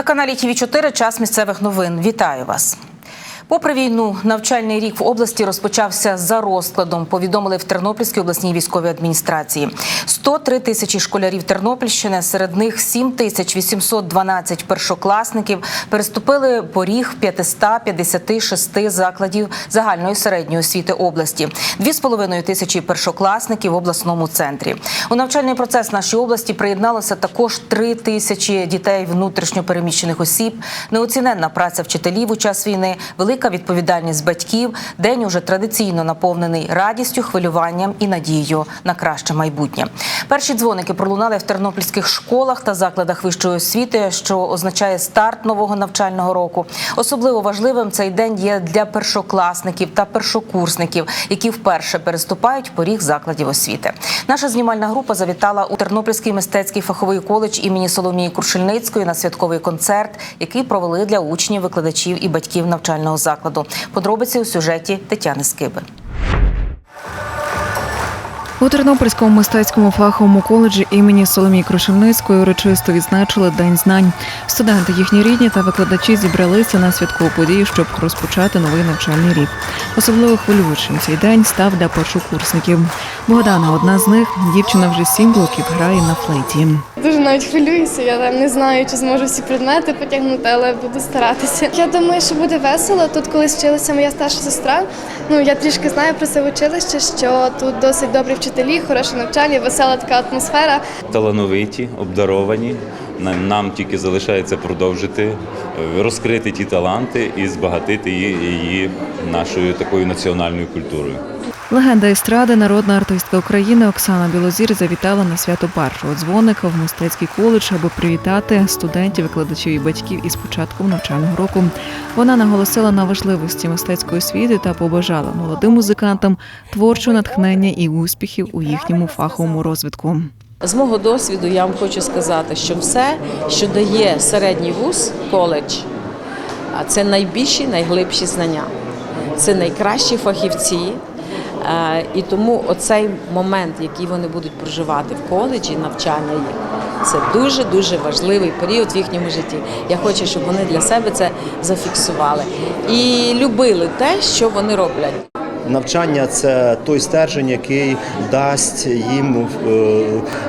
На каналі ТВ 4 час місцевих новин. Вітаю вас. Попри війну, навчальний рік в області розпочався за розкладом. Повідомили в Тернопільській обласній військовій адміністрації. 103 тисячі школярів Тернопільщини, серед них 7 тисяч 812 першокласників переступили поріг 556 закладів загальної середньої освіти області. 2,5 тисячі першокласників в обласному центрі. У навчальний процес нашої області приєдналося також 3 тисячі дітей внутрішньопереміщених осіб. Неоціненна праця вчителів у час війни, велика відповідальність батьків. День уже традиційно наповнений радістю, хвилюванням і надією на краще майбутнє. Перші дзвоники пролунали в тернопільських школах та закладах вищої освіти, що означає старт нового навчального року. Особливо важливим цей день є для першокласників та першокурсників, які вперше переступають поріг закладів освіти. Наша знімальна група завітала у Тернопільський мистецький фаховий коледж імені Соломії Крушельницької на святковий концерт, який провели для учнів, викладачів і батьків навчального закладу. Подробиці у сюжеті Тетяни Скиби. У Тернопільському мистецькому фаховому коледжі імені Соломії Крушельницької урочисто відзначили День знань. Студенти, їхні рідні та викладачі зібралися на святкову подію, щоб розпочати новий навчальний рік. Особливо хвилюючим цей день став для першокурсників. Богдана, одна з них, дівчина вже сім років грає на флейті. Дуже навіть хвилююся. Я не знаю, чи зможу всі предмети потягнути, але буду старатися. Я думаю, що буде весело. Тут колись вчилася моя старша сестра. Ну я трішки знаю про це училище, що тут досить добрі вчителі, хороше навчання, весела така атмосфера. талановиті, обдаровані. Нам- Нам тільки залишається продовжити е, розкрити ті таланти і збагатити її нашою такою національною культурою. Легенда естради, народна артистка України Оксана Білозір завітала на свято першого дзвоника в мистецький коледж, аби привітати студентів, викладачів і батьків із початком навчального року. Вона наголосила на важливості мистецької освіти та побажала молодим музикантам творчого натхнення і успіхів у їхньому фаховому розвитку. З мого досвіду я вам хочу сказати, що все, що дає середній вуз, коледж, це найбільші, найглибші знання. Це найкращі фахівці. Е, І тому оцей момент, який вони будуть проживати в коледжі, навчання їх, це дуже дуже важливий період в їхньому житті. Я хочу, щоб вони для себе це зафіксували і любили те, що вони роблять. Навчання це той стержень, який дасть їм е,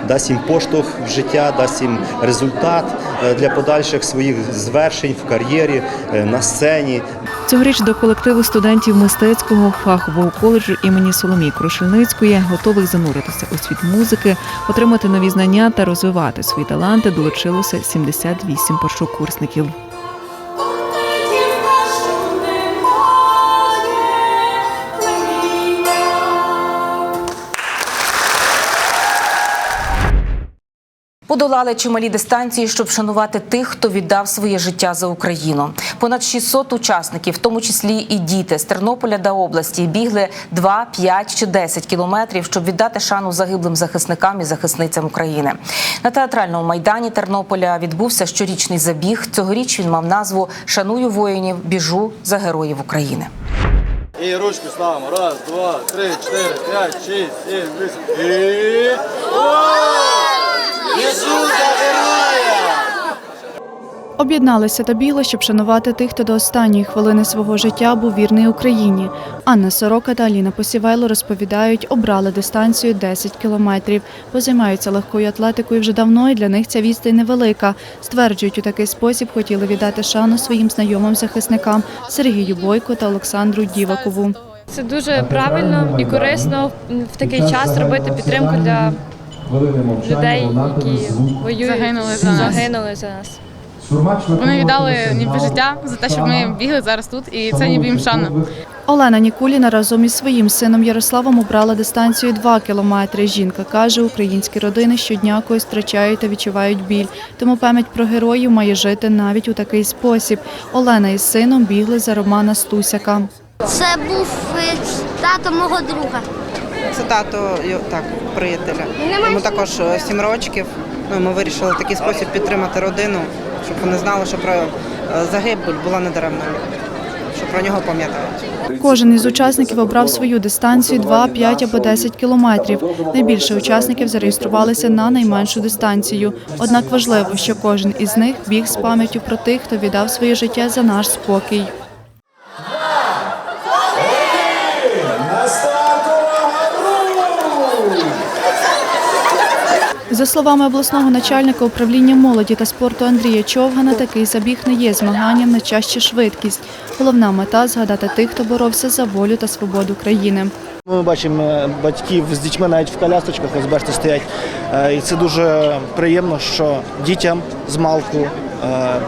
дасть їм поштовх в життя, дасть їм результат е, для подальших своїх звершень в кар'єрі, на сцені. Цьогоріч до колективу студентів мистецького фахового коледжу імені Соломії Крушельницької, готових зануритися у світ музики, отримати нові знання та розвивати свої таланти, долучилося 78 першокурсників. Подолали чималі дистанції, щоб шанувати тих, хто віддав своє життя за Україну. Понад 600 учасників, в тому числі і діти з Тернополя до області, бігли 2, 5 чи 10 кілометрів, щоб віддати шану загиблим захисникам і захисницям України. На театральному майдані Тернополя відбувся щорічний забіг. Цьогоріч він мав назву Шаную воїнів, біжу за героїв України. І ручку ставимо. Раз, два, три, чотири, п'ять, шість, сім, вісім. І... Біжу за героя! Об'єдналися та бігли, щоб шанувати тих, хто до останньої хвилини свого життя був вірний Україні. Анна Сорока та Аліна Посівайло розповідають, обрали дистанцію 10 кілометрів, бо займаються легкою атлетикою вже давно, і для них ця відстань невелика. Стверджують, у такий спосіб хотіли віддати шану своїм знайомим захисникам Сергію Бойко та Олександру Дівакову. Це дуже правильно і корисно в такий час робити підтримку для людей, які воюють, Загинули за нас. загинули за нас. Вони віддали ніби життя за те, щоб ми бігли зараз тут, і це ніби їм шана. Олена Нікуліна разом із своїм сином Ярославом обрала дистанцію 2 кілометри. Жінка каже, українські родини щодня когось втрачають та відчувають біль. Тому пам'ять про героїв має жити навіть у такий спосіб. Олена із сином бігли за Романа Стусяка. Це був е, тато мого друга. Це тато так, приятеля. Йому також е, сім років. Ну, ми вирішили в такий спосіб підтримати родину, щоб вони знали, що про е, загибель була недаремною. що про нього пам'ятають. Кожен із учасників обрав свою дистанцію 2, 5 або 10 кілометрів. Найбільше учасників зареєструвалися на найменшу дистанцію. Однак важливо, що кожен із них біг з пам'яттю про тих, хто віддав своє життя за наш спокій. За словами обласного начальника управління молоді та спорту Андрія Човгана, такий забіг не є змаганням на чаще швидкість. Головна мета згадати тих, хто боровся за волю та свободу країни. Ми бачимо е, батьків з дітьми навіть в колясочках, ось бачите, стоять. Е, І це дуже приємно, що дітям з малку е,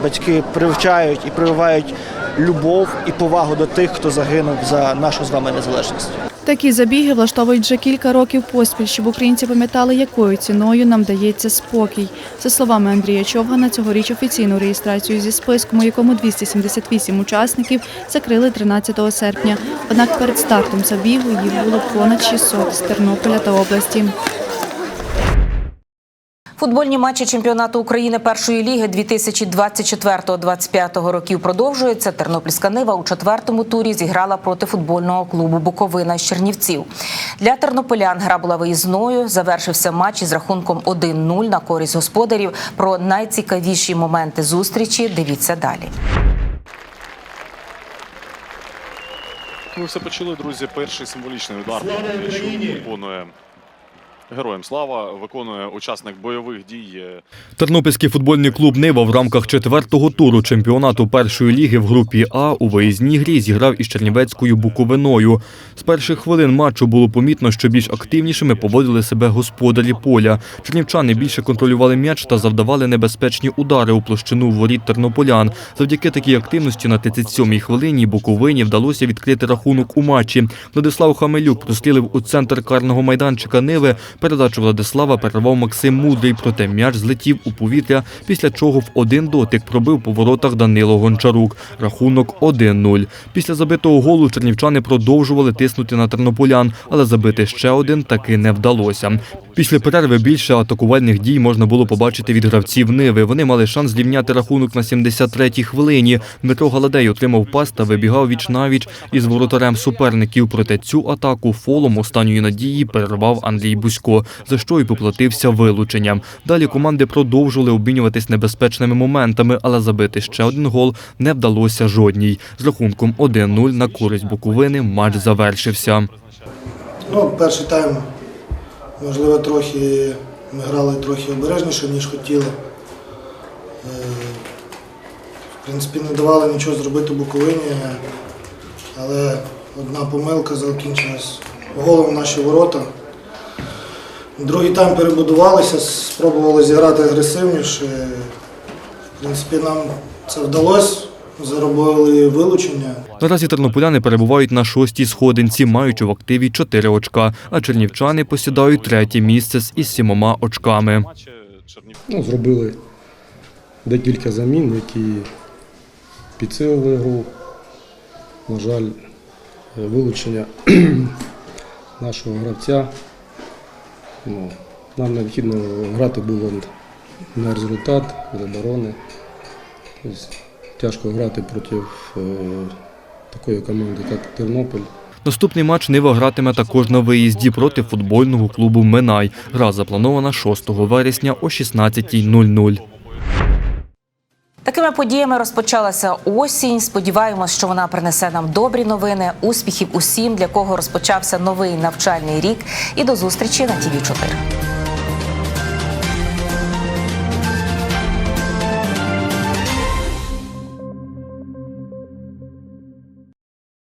батьки привчають і прививають любов і повагу до тих, хто загинув за нашу з вами незалежність. Такі забіги влаштовують вже кілька років поспіль, щоб українці пам'ятали, якою ціною нам дається спокій. За словами Андрія Човгана, цьогоріч офіційну реєстрацію зі списком, у якому 278 учасників, закрили 13 серпня. Однак перед стартом забігу їх було понад 600 з Тернополя та області. Футбольні матчі чемпіонату України першої ліги 2024-2025 років продовжуються. Тернопільська Нива у четвертому турі зіграла проти футбольного клубу Буковина з Чернівців. Для тернополян гра була виїзною. Завершився матч із рахунком 1-0 на користь господарів. Про найцікавіші моменти зустрічі дивіться далі. Ми все почули, друзі. Перший символічний удар виконує героям слава, виконує учасник бойових дій. е, Тернопільський футбольний клуб Нива в рамках четвертого туру чемпіонату першої ліги в групі А у виїзній грі зіграв із Чернівецькою Буковиною. З перших хвилин матчу було помітно, що більш активнішими поводили себе господарі поля. Чернівчани більше контролювали м'яч та завдавали небезпечні удари у площину воріт тернополян. Завдяки такій активності на 37-й хвилині Буковині вдалося відкрити рахунок у матчі. Владислав Хамелюк прострілив у центр карного майданчика Ниви. Передачу Владислава перервав Максим Мудрий, проте м'яч злетів у повітря, після чого в один дотик пробив по воротах Данило Гончарук. Рахунок 1-0. Після забитого голу чернівчани продовжували тиснути на тернополян, але забити ще один таки не вдалося. Після перерви більше атакувальних дій можна було побачити від гравців Ниви. Вони мали шанс зрівняти рахунок на 73-й хвилині. Дмитро Галадей отримав пас та вибігав віч навіч із воротарем суперників. Проте цю атаку фолом останньої надії перервав Андрій Бусько, за що й поплатився вилученням. Далі команди продовжували обмінюватись небезпечними моментами, але забити ще один гол не вдалося жодній. З рахунком 1-0 на користь Буковини матч завершився. Ну, перший тайм, можливо, трохи ми грали трохи обережніше, ніж хотіли. Е, В принципі, не давали нічого зробити Буковині, але одна помилка закінчилась голом наші ворота. Другий тайм перебудувалися, спробували зіграти агресивніше. В принципі, нам це вдалося, заробили вилучення. Наразі тернополяни перебувають на шостій сходинці, маючи в активі 4 очка, а чернівчани посідають третє місце з із сімома очками. Ну, зробили декілька замін, які підсилили гру. На жаль, е, вилучення нашого гравця. Ну, нам необхідно грати було на результат від оборони. Тобто, тяжко грати проти е, такої команди, як Тернопіль. Наступний матч Нива гратиме також на виїзді проти футбольного клубу Минай. Гра запланована 6 вересня о 16.00. Такими подіями розпочалася осінь. Сподіваємось, що вона принесе нам добрі новини, успіхів усім, для кого розпочався новий навчальний рік. І до зустрічі на ТІВІ 4